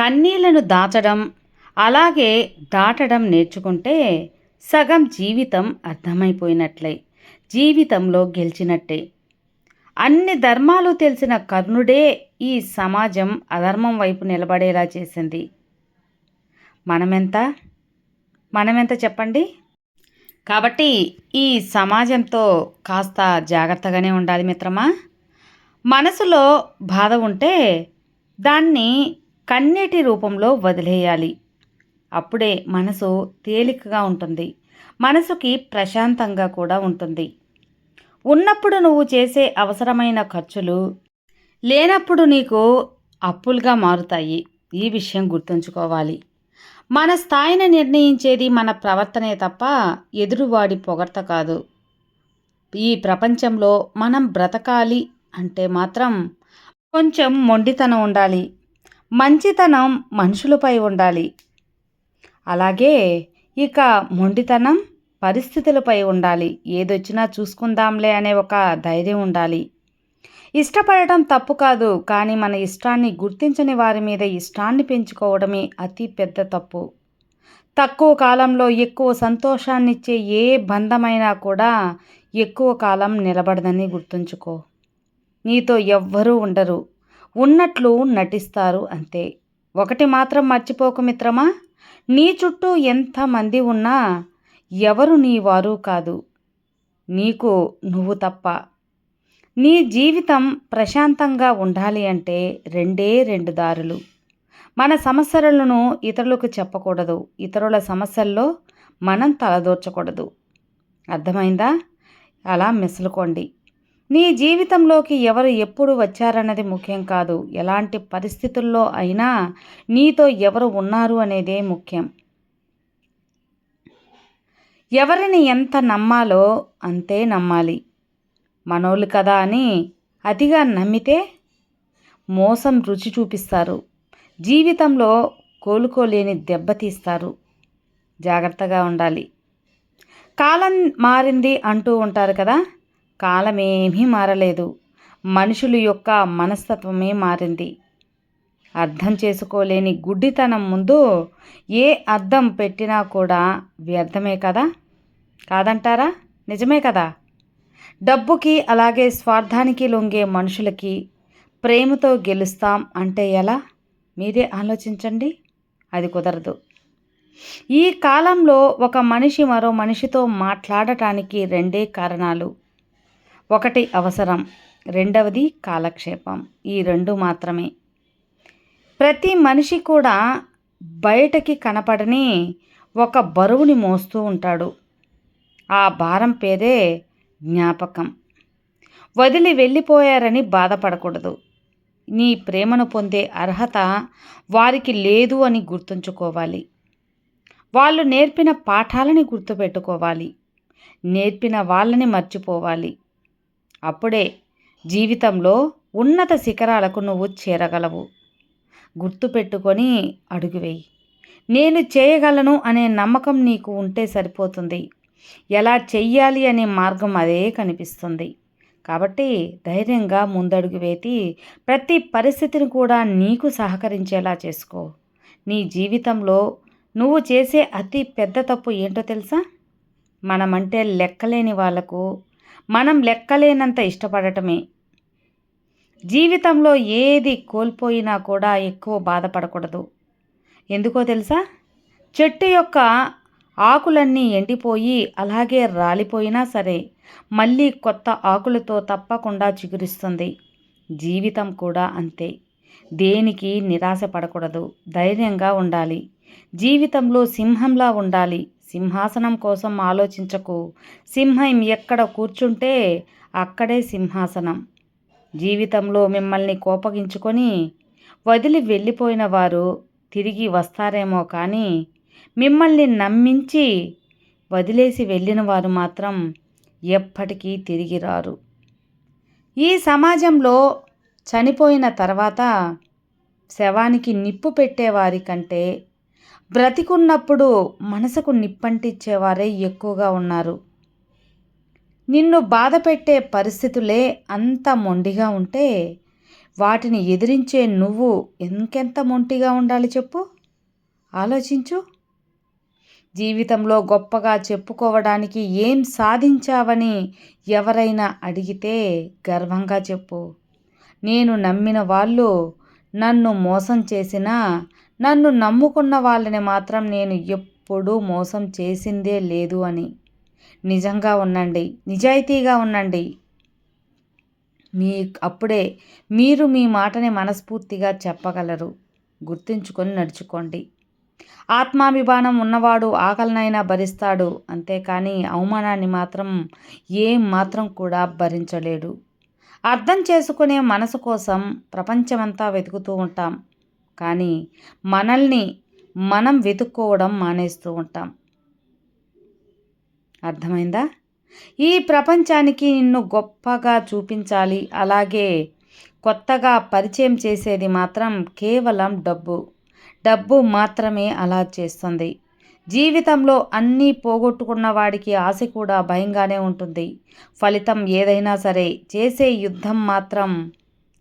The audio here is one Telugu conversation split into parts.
కన్నీళ్ళను దాచడం అలాగే దాటడం నేర్చుకుంటే సగం జీవితం అర్థమైపోయినట్లే జీవితంలో గెలిచినట్టే. అన్ని ధర్మాలు తెలిసిన కర్ణుడే ఈ సమాజం అధర్మం వైపు నిలబడేలా చేసింది. మనమెంత? మనమెంత చెప్పండి? కాబట్టి ఈ సమాజంతో కాస్త జాగ్రత్తగానే ఉండాలి మిత్రమా? మనసులో బాధ ఉంటే దాన్ని కన్నీటి రూపంలో వదిలేయాలి. అప్పుడే మనసు తేలికగా ఉంటుంది. మనసుకి ప్రశాంతంగా కూడా ఉంటుంది. ఉన్నప్పుడు నువ్వు చేసే అవసరమైన ఖర్చులు లేనప్పుడు నీకు అప్పులుగా మారుతాయి. ఈ విషయం గుర్తుంచుకోవాలి. మన స్థాయిని నిర్ణయించేది మన ప్రవర్తనే తప్ప ఎదురువాడి పొగడ్త కాదు. ఈ ప్రపంచంలో మనం బ్రతకాలి అంటే మాత్రం కొంచెం మొండితనం ఉండాలి. మంచితనం మనుషులపై ఉండాలి. అలాగే ఇక మొండితనం పరిస్థితులపై ఉండాలి. ఏదొచ్చినా చూసుకుందాంలే అనే ఒక ధైర్యం ఉండాలి. ఇష్టపడటం తప్పు కాదు కానీ మన ఇష్టాన్ని గుర్తించని వారి మీద ఇష్టాన్ని పెంచుకోవడమే అతి పెద్ద తప్పు. తక్కువ కాలంలో ఎక్కువ సంతోషాన్నిచ్చే ఏ బంధమైనా కూడా ఎక్కువ కాలం నిలబడదని గుర్తుంచుకో. నీతో ఎవ్వరూ ఉండరు. ఉన్నట్లు నటిస్తారు అంతే. ఒకటి మాత్రం మర్చిపోకు మిత్రమా? నీ చుట్టూ ఎంతమంది ఉన్నా ఎవరు నీ వారు కాదు. నీకు నువ్వు తప్ప. నీ జీవితం ప్రశాంతంగా ఉండాలి అంటే రెండే రెండు దారులు. మన సమస్యలను ఇతరులకు చెప్పకూడదు. ఇతరుల సమస్యల్లో మనం తలదూర్చకూడదు. అర్థమైందా? అలా మెసులుకోండి. నీ జీవితంలోకి ఎవరు ఎప్పుడు వచ్చారన్నది ముఖ్యం కాదు. ఎలాంటి పరిస్థితుల్లో అయినా నీతో ఎవరు ఉన్నారు అనేదే ముఖ్యం. ఎవరిని ఎంత నమ్మాలో అంతే నమ్మాలి. మనోళ్ళు కదా అని అతిగా నమ్మితే మోసం రుచి చూపిస్తారు. జీవితంలో కోలుకోలేని దెబ్బతీస్తారు జాగ్రత్తగా ఉండాలి. కాలం మారింది అంటూ ఉంటారు కదా. కాలమేమీ మారలేదు. మనుషుల యొక్క మనస్తత్వమే మారింది. అర్థం చేసుకోలేని గుడ్డితనం ముందు ఏ అర్థం పెట్టినా కూడా వ్యర్థమే కదా? కాదంటారా? నిజమే కదా? డబ్బుకి అలాగే స్వార్థానికి లొంగే మనుషులకి ప్రేమతో గెలుస్తాం అంటే ఎలా? మీరే ఆలోచించండి. అది కుదరదు. ఈ కాలంలో ఒక మనిషి మరో మనిషితో మాట్లాడటానికి రెండే కారణాలు. ఒకటి అవసరం రెండవది కాలక్షేపం. ఈ రెండు మాత్రమే. ప్రతి మనిషి కూడా బయటకి కనపడని ఒక బరువుని మోస్తూ ఉంటాడు. ఆ భారం పేరే జ్ఞాపకం. వదిలి వెళ్ళిపోయారని బాధపడకూడదు. నీ ప్రేమను పొందే అర్హత వారికి లేదు అని గుర్తుంచుకోవాలి. వాళ్ళు నేర్పిన పాఠాలని గుర్తుపెట్టుకోవాలి. నేర్పిన వాళ్ళని మర్చిపోవాలి. అప్పుడే జీవితంలో ఉన్నత శిఖరాలకు నువ్వు చేరగలవు. గుర్తుపెట్టుకొని అడుగువేయి నేను చేయగలను అనే నమ్మకం నీకు ఉంటే సరిపోతుంది. ఎలా చెయ్యాలి అనే మార్గం అదే కనిపిస్తుంది. కాబట్టి ధైర్యంగా ముందడుగు వేతి ప్రతి పరిస్థితిని కూడా నీకు సహకరించేలా చేసుకో. నీ జీవితంలో నువ్వు చేసే అతి పెద్ద తప్పు ఏంటో తెలుసా? మనమంటే లెక్కలేని వాళ్ళకు మనం లెక్కలేనంత ఇష్టపడటమే. జీవితంలో ఏది కోల్పోయినా కూడా ఎక్కువ బాధపడకూడదు. ఎందుకో తెలుసా? చెట్టు యొక్క ఆకులన్నీ ఎండిపోయి అలాగే రాలిపోయినా సరే మళ్ళీ కొత్త ఆకులతో తప్పకుండా చిగురిస్తుంది. జీవితం కూడా అంతే. దేనికి నిరాశ పడకూడదు. ధైర్యంగా ఉండాలి. జీవితంలో సింహంలా ఉండాలి. సింహాసనం కోసం ఆలోచించకు. సింహం ఎక్కడ కూర్చుంటే అక్కడే సింహాసనం. జీవితంలో మిమ్మల్ని కోపగించుకొని వదిలి వెళ్ళిపోయిన వారు తిరిగి వస్తారేమో కానీ మిమ్మల్ని నమ్మించి వదిలేసి వెళ్ళిన వారు మాత్రం ఎప్పటికీ తిరిగి రారు. ఈ సమాజంలో చనిపోయిన తర్వాత శవానికి నిప్పు పెట్టేవారి కంటే బ్రతికున్నప్పుడు మనసుకు నిప్పంటిచ్చేవారే ఎక్కువగా ఉన్నారు. నిన్ను బాధ పెట్టే పరిస్థితులే అంత మొండిగా ఉంటే వాటిని ఎదిరించే నువ్వు ఇంకెంత మొంటిగా ఉండాలి చెప్పు? ఆలోచించు. జీవితంలో గొప్పగా చెప్పుకోవడానికి ఏం సాధించావని ఎవరైనా అడిగితే గర్వంగా చెప్పు. నేను నమ్మిన వాళ్ళు నన్ను మోసం చేసినా నన్ను నమ్ముకున్న వాళ్ళని మాత్రం నేను ఎప్పుడూ మోసం చేసిందే లేదు అని. నిజంగా ఉండండి నిజాయితీగా ఉండండి. మీ అప్పుడే మీరు మీ మాటని మనస్ఫూర్తిగా చెప్పగలరు. గుర్తుంచుకొని నడుచుకోండి. ఆత్మాభిమానం ఉన్నవాడు ఆకలినైనా భరిస్తాడు అంతేకాని అవమానాన్ని మాత్రం ఏం మాత్రం కూడా భరించలేడు. అర్థం చేసుకునే మనసు కోసం ప్రపంచమంతా వెతుకుతూ ఉంటాం. కానీ మనల్ని మనం వెతుక్కోవడం మానేస్తూ ఉంటాం. అర్థమైందా? ఈ ప్రపంచానికి నిన్ను గొప్పగా చూపించాలి అలాగే కొత్తగా పరిచయం చేసేది మాత్రం కేవలం డబ్బు. డబ్బు మాత్రమే అలా చేస్తుంది. జీవితంలో అన్నీ పోగొట్టుకున్న వాడికి ఆశ కూడా భయంగానే ఉంటుంది. ఫలితం ఏదైనా సరే చేసే యుద్ధం మాత్రం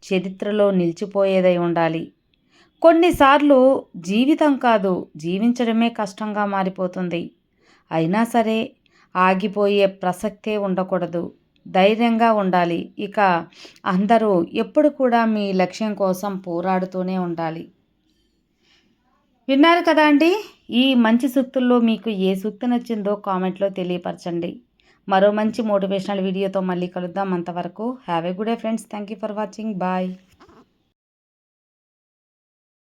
చరిత్రలో నిలిచిపోయేదై ఉండాలి. కొన్నిసార్లు జీవితం కాదు జీవించడమే కష్టంగా మారిపోతుంది. అయినా సరే ఆగిపోయే ప్రసక్తే ఉండకూడదు. ధైర్యంగా ఉండాలి. ఇక అందరూ ఎప్పుడు కూడా మీ లక్ష్యం కోసం పోరాడుతూనే ఉండాలి. విన్నారు కదా అండి? ఈ మంచి సూక్తుల్లో మీకు ఏ సూక్తి నచ్చిందో కామెంట్లో తెలియపరచండి. మరో మంచి మోటివేషనల్ వీడియోతో మళ్ళీ కలుద్దాం అంతవరకు. Have a good day friends. Thank you for watching. Bye.